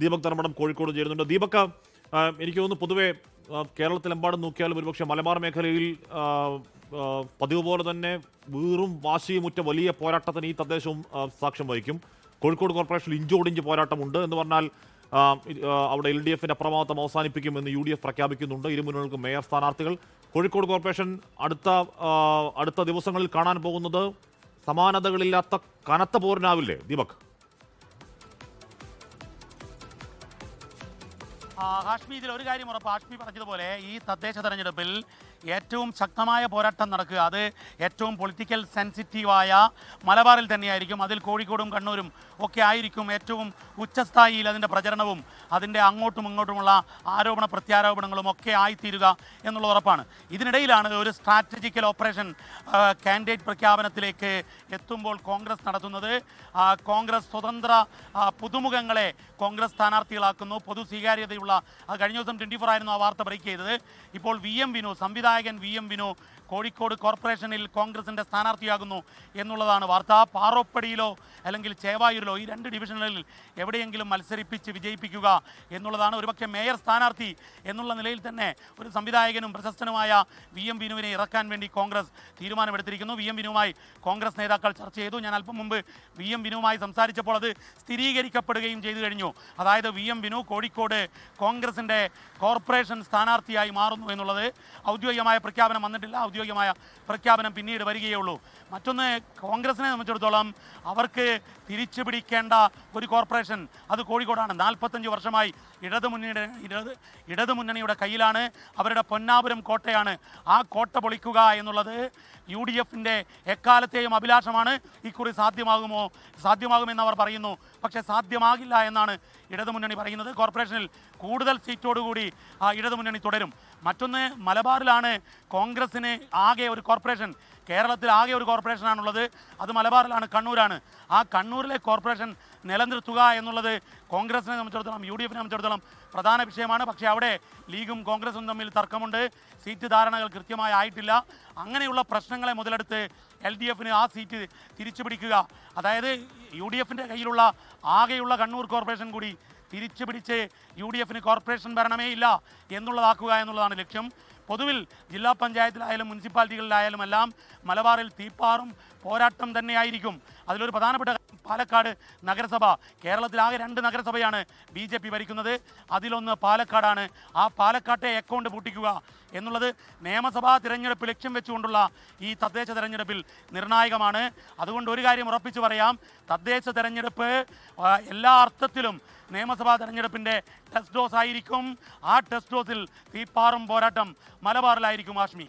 ദീപക് ധർമ്മടം കോഴിക്കോട് ചേരുന്നുണ്ട്. ദീപക് ആ, എനിക്ക് തോന്നുന്നു പൊതുവേ കേരളത്തിലെമ്പാടും നോക്കിയാലും ഒരുപക്ഷെ മലബാർ മേഖലയിൽ പതിവ് പോലെ തന്നെ വീറും വാശിയുമുറ്റ വലിയ പോരാട്ടത്തിന് ഈ തദ്ദേശവും സാക്ഷ്യം വഹിക്കും. കോഴിക്കോട് കോർപ്പറേഷനിൽ ഇഞ്ചോടിഞ്ച് പോരാട്ടമുണ്ട് എന്ന് പറഞ്ഞാൽ അവിടെ എൽ ഡി എഫിന്റെ അപ്രമാദം അവസാനിപ്പിക്കുമെന്ന് യു ഡി എഫ് പ്രഖ്യാപിക്കുന്നുണ്ട്. ഇരുമുന്നണികൾക്ക് മേയർ സ്ഥാനാർത്ഥികൾ. കോഴിക്കോട് കോർപ്പറേഷൻ അടുത്ത അടുത്ത ദിവസങ്ങളിൽ കാണാൻ പോകുന്നത് സമാനതകളില്ലാത്ത കനത്ത പോരിനാവില്ലേ ദീപക്? ഹാഷ്മി ഇതിൽ ഒരു കാര്യം ഉറപ്പ്. ഹാഷ്മി പറഞ്ഞതുപോലെ ഈ തദ്ദേശ തെരഞ്ഞെടുപ്പിൽ ഏറ്റവും ശക്തമായ പോരാട്ടം നടക്കുക. അത് ഏറ്റവും പൊളിറ്റിക്കൽ സെൻസിറ്റീവായ മലബാറിൽ തന്നെയായിരിക്കും. അതിൽ കോഴിക്കോടും കണ്ണൂരും ഒക്കെ ആയിരിക്കും ഏറ്റവും ഉച്ചസ്ഥായിയിൽ അതിന്റെ പ്രചരണവും അതിന്റെ അങ്ങോട്ടും ഇങ്ങോട്ടുമുള്ള ആരോപണ പ്രത്യാരോപണങ്ങളും ഒക്കെ ആയിത്തീരുക എന്നുള്ള ഉറപ്പാണ്. ഇതിനിടയിലാണ് ഒരു സ്ട്രാറ്റജിക്കൽ ഓപ്പറേഷൻ കാൻഡിഡേറ്റ് പ്രഖ്യാപനത്തിലേക്ക് എത്തുമ്പോൾ കോൺഗ്രസ് നടത്തുന്നത്. കോൺഗ്രസ് സ്വതന്ത്ര പുതുമുഖങ്ങളെ കോൺഗ്രസ് സ്ഥാനാർത്ഥികളാക്കുന്നു. പൊതു സ്വീകാര്യതയുള്ള കഴിഞ്ഞ ദിവസം ട്വന്റി ഫോർ ആയിരുന്നു ആ വാർത്ത ബ്രേക്ക് ചെയ്തത്. ഇപ്പോൾ വി എം വിനു സംവിധായകൻ വി എം വിനു കോഴിക്കോട് കോർപ്പറേഷനിൽ കോൺഗ്രസിന്റെ സ്ഥാനാർത്ഥിയാകുന്നു എന്നുള്ളതാണ് വാർത്ത. പാറോപ്പടിയിലോ അല്ലെങ്കിൽ ചേവായൂരിലോ ഈ രണ്ട് ഡിവിഷനുകളിൽ എവിടെയെങ്കിലും മത്സരിപ്പിച്ച് വിജയിപ്പിക്കുക എന്നുള്ളതാണ് ഒരുപക്ഷെ മേയർ സ്ഥാനാർത്ഥി എന്നുള്ള നിലയിൽ തന്നെ ഒരു സംവിധായകനും പ്രശസ്തനുമായ വി എം വിനുവിനെ ഇറക്കാൻ വേണ്ടി കോൺഗ്രസ് തീരുമാനമെടുത്തിരിക്കുന്നു. വി എം വിനുവുമായി കോൺഗ്രസ് നേതാക്കൾ ചർച്ച ചെയ്തു. ഞാൻ അല്പം മുമ്പ് വി എം വിനുവുമായി സംസാരിച്ചപ്പോൾ അത് സ്ഥിരീകരിക്കപ്പെടുകയും ചെയ്തു കഴിഞ്ഞു. അതായത് വി എം വിനു കോഴിക്കോട് കോൺഗ്രസിന്റെ കോർപ്പറേഷൻ സ്ഥാനാർത്ഥിയായി മാറുന്നു എന്നുള്ളത് ഔദ്യോഗികമായ പ്രഖ്യാപനം വന്നിട്ടില്ല. ഔദ്യോഗികമായ പ്രഖ്യാപനം പിന്നീട് വരികയുള്ളൂ. മറ്റൊന്ന് കോൺഗ്രസിനെ സംബന്ധിച്ചിടത്തോളം അവർക്ക് തിരിച്ചു പിടിക്കേണ്ട ഒരു കോർപ്പറേഷൻ അത് കോഴിക്കോടാണ്. നാൽപ്പത്തഞ്ച് വർഷമായി ഇടതുമുന്നണിയുടെ ഇടത് ഇടതുമുന്നണിയുടെ കയ്യിലാണ്. അവരുടെ പൊന്നാപുരം കോട്ടയാണ്. ആ കോട്ട പൊളിക്കുക എന്നുള്ളത് യു ഡി എഫിന്റെ എക്കാലത്തെയും അഭിലാഷമാണ്. ഇക്കുറി സാധ്യമാകുമോ? സാധ്യമാകുമെന്ന് അവർ പറയുന്നു. പക്ഷേ സാധ്യമാകില്ല എന്നാണ് ഇടതുമുന്നണി പറയുന്നത്. കോർപ്പറേഷനിൽ കൂടുതൽ സീറ്റോടുകൂടി ആ ഇടതുമുന്നണി തുടരും. മറ്റൊന്ന് മലബാറിലാണ്. കോൺഗ്രസിന് ആകെ ഒരു കോർപ്പറേഷൻ. കേരളത്തിൽ ആകെ ഒരു കോർപ്പറേഷനാണുള്ളത് അത് മലബാറിലാണ് കണ്ണൂരാണ്. ആ കണ്ണൂരിലെ കോർപ്പറേഷൻ നിലനിർത്തുക എന്നുള്ളത് കോൺഗ്രസിനെ സംബന്ധിച്ചിടത്തോളം യു ഡി എഫിനെ സംബന്ധിച്ചിടത്തോളം പ്രധാന വിഷയമാണ്. പക്ഷേ അവിടെ ലീഗും കോൺഗ്രസും തമ്മിൽ തർക്കമുണ്ട്. സീറ്റ് ധാരണകൾ കൃത്യമായി ആയിട്ടില്ല. അങ്ങനെയുള്ള പ്രശ്നങ്ങളെ മുതലെടുത്ത് എൽ ഡി എഫിന് ആ സീറ്റ് തിരിച്ചു പിടിക്കുക അതായത് യു ഡി എഫിന്റെ കയ്യിലുള്ള ആകെയുള്ള കണ്ണൂർ കോർപ്പറേഷൻ കൂടി തിരിച്ചു പിടിച്ച് യു ഡി എഫിന് കോർപ്പറേഷൻ ഭരണമേ ഇല്ല എന്നുള്ളതാക്കുക എന്നുള്ളതാണ് ലക്ഷ്യം. പൊതുവിൽ ജില്ലാ പഞ്ചായത്തിലായാലും മുനിസിപ്പാലിറ്റികളിലായാലും എല്ലാം മലബാറിൽ തീപ്പാറും പോരാട്ടം തന്നെയായിരിക്കും. അതിലൊരു പ്രധാനപ്പെട്ട പാലക്കാട് നഗരസഭ. കേരളത്തിലാകെ രണ്ട് നഗരസഭയാണ് ബി ജെ പി ഭരിക്കുന്നത്. അതിലൊന്ന് പാലക്കാടാണ്. ആ പാലക്കാട്ടെ അക്കൗണ്ട് പൂട്ടിക്കുക എന്നുള്ളത് നിയമസഭാ തിരഞ്ഞെടുപ്പ് ലക്ഷ്യം വെച്ചുകൊണ്ടുള്ള ഈ തദ്ദേശ തെരഞ്ഞെടുപ്പിൽ നിർണായകമാണ്. അതുകൊണ്ട് ഒരു കാര്യം ഉറപ്പിച്ചു പറയാം. തദ്ദേശ തെരഞ്ഞെടുപ്പ് എല്ലാ അർത്ഥത്തിലും നിയമസഭാ തെരഞ്ഞെടുപ്പിന്റെ ടെസ്റ്റ് ഡോസ് ആയിരിക്കും. ആ ടെസ്റ്റ് ഡോസിൽ തീപ്പാറും പോരാട്ടം മലബാറിലായിരിക്കും ആഷ്മി.